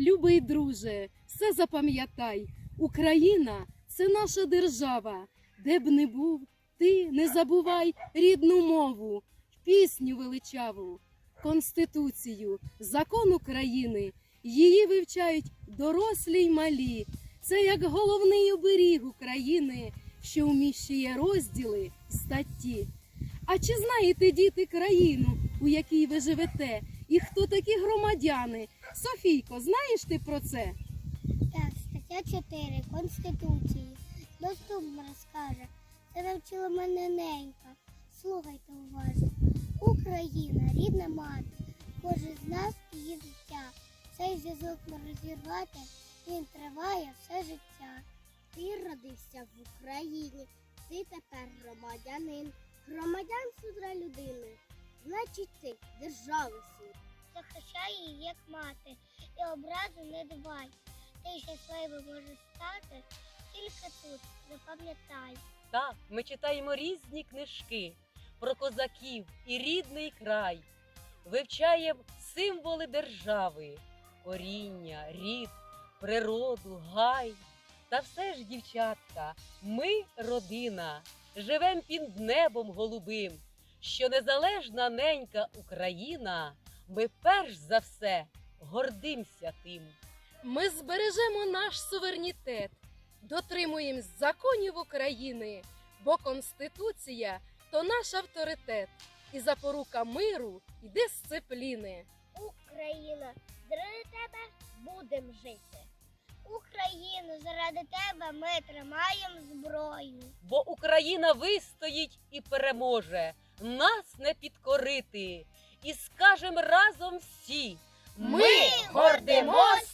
Любий друже, все запам'ятай, Україна це наша держава. Де б не був, ти не забувай рідну мову, пісню величаву, Конституцію, закон України. Її вивчають дорослі й малі. Це як головний оберіг України, що вміщує розділи статті. А чи знаєте, діти, країну, у якій ви живете, і хто такі громадяни? Софійко, знаєш ти про це? Так, стаття 4 Конституції. Доступно розкаже. Це навчила мене ненька. Слухайте уважно. Україна, рідна мати. Кожен з нас її життя. Цей зв'язок не розірвати, він триває все життя. Ти родився в Україні, ти тепер громадянин. Громадянство для людини. Значить ти держави син. Захищай її як мати, і образу не давай. Ти щасливо можеш стати, тільки тут запам'ятай. Так, ми читаємо різні книжки про козаків і рідний край, вивчаємо символи держави, коріння, рід, природу, гай. Та все ж, дівчатка, ми родина, живем під небом голубим, що незалежна ненька Україна, ми перш за все гордимся тим. Ми збережемо наш суверенітет, дотримуємось законів України, бо Конституція то наш авторитет, і запорука миру і дисципліни. Україна, заради тебе будем жити. Україну, заради тебе ми тримаємо зброю. бо Україна вистоїть і переможе, нас не підкорити. І скажем разом всі: Ми гордимось!